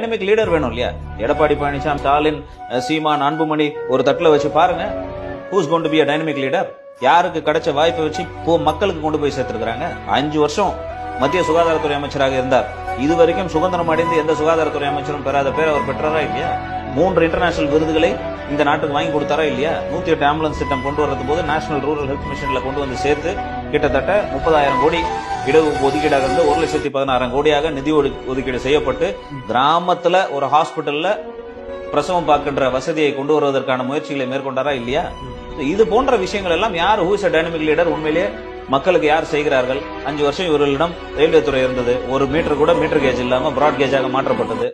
Dynamic leader வேணும் இல்லையா? எடப்பாடி பழனிசாமி ஸ்டாலின் சீமான் அன்புமணி ஒரு தட்டுல வச்சு பாருங்க. ஹூஸ் கொண்டு பி டைனமிக் லீடர் யாருக்கு கிடைச்ச வாய்ப்பை வச்சு போ மக்களுக்கு கொண்டு போய் சேர்த்துருக்குறாங்க. அஞ்சு வருஷம் மத்திய சுகாதாரத்துறை அமைச்சராக இருந்தார். இதுவரைக்கும் சுதந்திரம் அடைந்து எந்த சுகாதாரத்துறை அமைச்சரும் பெறாத பேர் அவர் பெற்றாரா இல்லையா? மூன்று இன்டர்நேஷனல் விருதுகளை இந்த நாட்டுக்கு வாங்கி கொடுத்தாரா இல்லையா? நூத்தி எட்டு ஆம்புலன்ஸ் திட்டம் கொண்டு வரது போது நேஷனல் ரூரல் ஹெல்த் மிஷன்ல கொண்டு வந்து சேர்த்து கிட்டத்தட்ட முப்பதாயிரம் கோடி இட ஒதுக்கீடாக இருந்து ஒரு லட்சத்தி பதினாறாயிரம் கோடியாக நிதி ஒதுக்கீடு செய்யப்பட்டு கிராமத்துல ஒரு ஹாஸ்பிட்டல்ல பிரசவம் பார்க்கின்ற வசதியை கொண்டு வருவதற்கான முயற்சிகளை மேற்கொண்டாரா இல்லையா? இது போன்ற விஷயங்கள் எல்லாம் யார் ஹூஸ் டைனமிக் லீடர் உண்மையிலேயே மக்களுக்கு யார் செய்கிறார்கள்? அஞ்சு வருஷம் இவர்களிடம் ரயில்வே துறை இருந்தது. ஒரு மீட்டர் கூட மீட்டர் கேஜ் இல்லாம பிராட் கேஜாக மாற்றப்பட்டது.